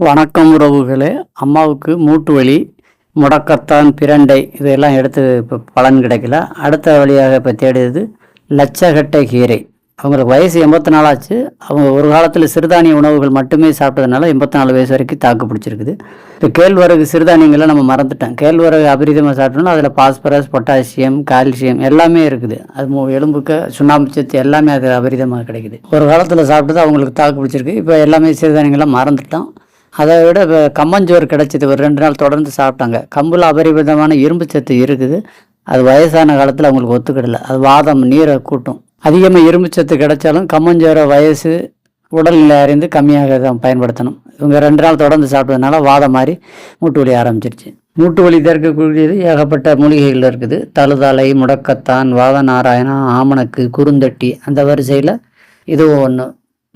வணக்கம் உறவுகளே. அம்மாவுக்கு மூட்டு வலி முடக்கத்தான் பிரண்டை இதெல்லாம் எடுத்து இப்போ பலன் கிடைக்கல. அடுத்த வழியாக இப்போ தேடியது லட்சகட்டை கீரை. அவங்களுக்கு வயசு எண்பத்தி நாலாச்சு அவங்க ஒரு காலத்தில் சிறுதானிய உணவுகள் மட்டுமே சாப்பிட்டதுனால எண்பத்தி நாலு வயசு வரைக்கும் தாக்கு பிடிச்சிருக்குது. இப்போ கேழ்வரகு சிறுதானியங்களை நம்ம மறந்துட்டோம். கேழ்வரகு அபரிதமாக சாப்பிட்டோம்னா அதில் பாஸ்பரஸ் பொட்டாசியம் கால்சியம் எல்லாமே இருக்குது. அது எலும்புக்கு சுண்ணாம்பு சத்து எல்லாமே அது அபரிதமாக கிடைக்குது. ஒரு காலத்தில் சாப்பிட்டது அவங்களுக்கு தாக்கு பிடிச்சிருக்கு. இப்போ எல்லாமே சிறுதானியங்கள்லாம் மறந்துட்டோம். அதை விட கம்மஞ்சோறு கிடச்சிது ஒரு ரெண்டு நாள் தொடர்ந்து சாப்பிட்டாங்க. கம்பில் அபரிமிதமான இரும்பு சத்து இருக்குது. அது வயசான காலத்தில் அவங்களுக்கு ஒத்துக்கிடல. அது வாதம் நீரை கூட்டும். அதிகமாக இரும்பு சத்து கிடைச்சாலும் கம்மஞ்சோரை வயசு உடல்நிலை அறிந்து கம்மியாக தான் பயன்படுத்தணும். இவங்க ரெண்டு நாள் தொடர்ந்து சாப்பிட்டதுனால வாதம் மாதிரி மூட்டு வலி ஆரம்பிச்சிருச்சு. மூட்டு வலி தற்கக்கூடியது ஏகப்பட்ட மூலிகைகள் இருக்குது. தழுதலை முடக்கத்தான் வாத நாராயணம் ஆமணக்கு குறுந்தட்டி அந்த வரிசையில் இதுவும் ஒன்று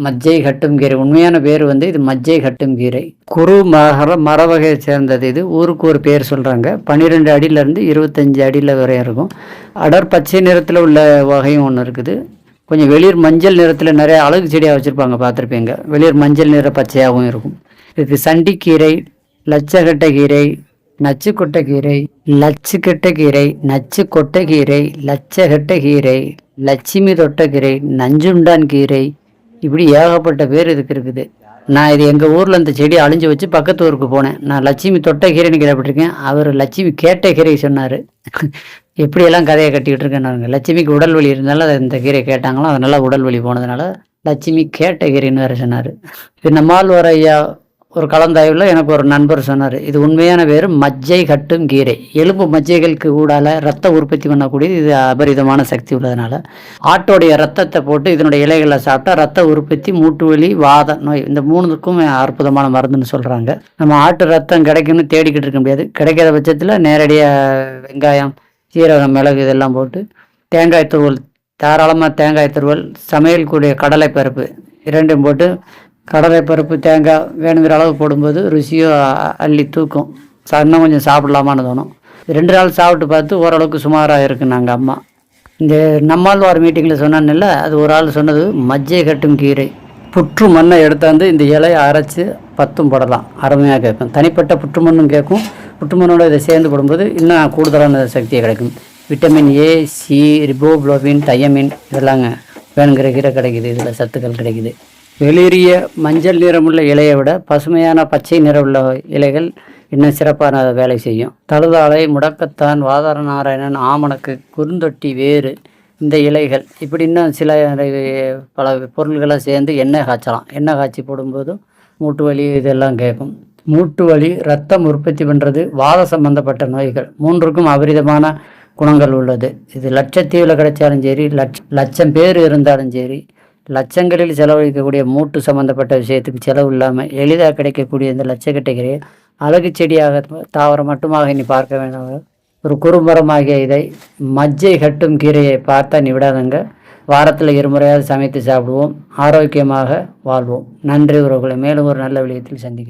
மஜ்ஜை கட்டும் கீரை. உண்மையான பேர் வந்து இது மஜ்ஜை கட்டும் கீரை. குறு மர மர வகையை சேர்ந்தது இது. ஊருக்கு ஒரு பேர் சொல்கிறாங்க பன்னிரெண்டு அடியிலேருந்து இருபத்தஞ்சி அடியில் வரையும் இருக்கும். அடர் பச்சை நிறத்தில் உள்ள வகையும் ஒன்று இருக்குது. கொஞ்சம் வெளிர் மஞ்சள் நிறத்தில் நிறைய அழகு செடியாக வச்சுருப்பாங்க பார்த்துருப்பீங்க. வெளிர் மஞ்சள் நிற பச்சையாகவும் இருக்கும். இதுக்கு சண்டிக்கீரை லட்சகட்டை கீரை நச்சு கீரை லச்சு கீரை நச்சு கொட்டை கீரை லட்சகட்டை கீரை லட்சுமி தொட்டக்கீரை கீரை நஞ்சுண்டான் கீரை இப்படி ஏகப்பட்ட பேர் இதுக்கு இருக்குது. நான் இது எங்கள் ஊரில் இந்த செடி அழிஞ்சு வச்சு பக்கத்து ஊருக்கு போனேன். நான் லட்சுமி தொட்ட கீரைன்னு கேள்விப்பட்டிருக்கேன். அவர் லட்சுமி கேட்ட கீரை சொன்னார். எப்படியெல்லாம் கதையை கட்டிக்கிட்டு இருக்கேன் நாங்கள் லட்சுமிக்கு உடல் வலி இருந்தாலும் அதை இந்த கீரை கேட்டாங்களோ அதனால உடல் வலி போனதுனால லட்சுமி கேட்ட கீரைன்னு வேறு சொன்னார். பின்ன நம்மால் ஐயா ஒரு கலந்தாய்வில் எனக்கு ஒரு நண்பர் சொன்னார் இது உண்மையான பேர் மஜ்ஜை கட்டும் கீரை. எலும்பு மஜ்ஜைகளுக்கு ஊடால ரத்த உற்பத்தி பண்ணக்கூடியது இது அபரிதமான சக்தி உள்ளதுனால. ஆட்டோடைய ரத்தத்தை போட்டு இதனுடைய இலைகளை சாப்பிட்டா ரத்த உற்பத்தி மூட்டு வலி வாத நோய் இந்த மூணுக்கும் அற்புதமான மருந்துன்னு சொல்கிறாங்க நம்ம ஆட்டு ரத்தம் கிடைக்கும்னு தேடிக்கிட்டு இருக்க முடியாது. கிடைக்காத பட்சத்தில் நேரடியாக வெங்காயம் சீரகம் மிளகு இதெல்லாம் போட்டு தேங்காய் துருவல் தாராளமாக தேங்காய் துருவல் சமையல் கூடிய கடலை பருப்பு இரண்டும் போட்டு கடலை பருப்பு தேங்காய் வேணுங்கிற அளவு போடும்போது ருசியோ அள்ளி தூக்கும். சா- இன்னும் கொஞ்சம் சாப்பிட்லாமான்னு தோணும். ரெண்டு நாள் சாப்பிட்டு பார்த்து ஓரளவுக்கு சுமாராக இருக்கு நாங்கள் அம்மா. இந்த நம்மாழ்வார் மீட்டிங்கில் சொன்னான்ல அது ஒரு ஆள் சொன்னது மஜ்ஜை கட்டும் கீரை. புற்று மண்ணை எடுத்தாந்து இந்த இலையை அரைச்சி பத்தும் போடலாம். அருமையாக கேட்கும். தனிப்பட்ட புற்று மண்ணும் கேட்கும். புற்று மண்ணோட இதை சேர்ந்து போடும்போது இன்னும் கூடுதலான சக்தியை கிடைக்கும். விட்டமின் ஏ சி ரிபோப்ளோபின் தையமின் இதெல்லாங்க வேணுங்கிற கீரை கிடைக்குது இதில் சத்துக்கள் கிடைக்குது. வெளிரிய மஞ்சள் நிறமுள்ள இலையை விட பசுமையான பச்சை நிறம் உள்ள இலைகள் இன்னும் சிறப்பான வேலை செய்யும். தழுதாலை முடக்கத்தான் வாதார நாராயணன் ஆமணக்கு குறுந்தொட்டி வேறு இந்த இலைகள். இப்படி இன்னும் சில பல பொருள்களை சேர்ந்து எண்ணெய் காய்ச்சலாம். எண்ணெய் காய்ச்சி போடும்போதும் மூட்டு வலி இதெல்லாம் கேட்கும். மூட்டு வலி ரத்தம் உற்பத்தி பண்ணுறது வாத சம்பந்தப்பட்ட நோய்கள். மூன்றுக்கும் அபரிதமான குணங்கள் உள்ளது. இது லட்சத்தீவில் கிடைச்சாலும் சரி லட்ச லட்சம் பேர் இருந்தாலும் சரி லட்சங்களில் செலவழிக்கக்கூடிய மூட்டு சம்பந்தப்பட்ட விஷயத்துக்கு செலவு இல்லாமல் எளிதாக கிடைக்கக்கூடிய இந்த லட்சக்கட்டைகளை அழகு செடியாக தாவரம் மட்டுமாக இனி பார்க்க வேண்டாம். ஒரு குறுமரமாகிய இதை மஜ்ஜை கட்டும் கீரையை பார்த்தா நீ விடாதங்க. வாரத்தில் இருமுறையாவது சமைத்து சாப்பிடுவோம். ஆரோக்கியமாக வாழ்வோம். நன்றி உறவுகளை. மேலும் ஒரு நல்ல விளையத்தில் சந்திக்கிறேன்.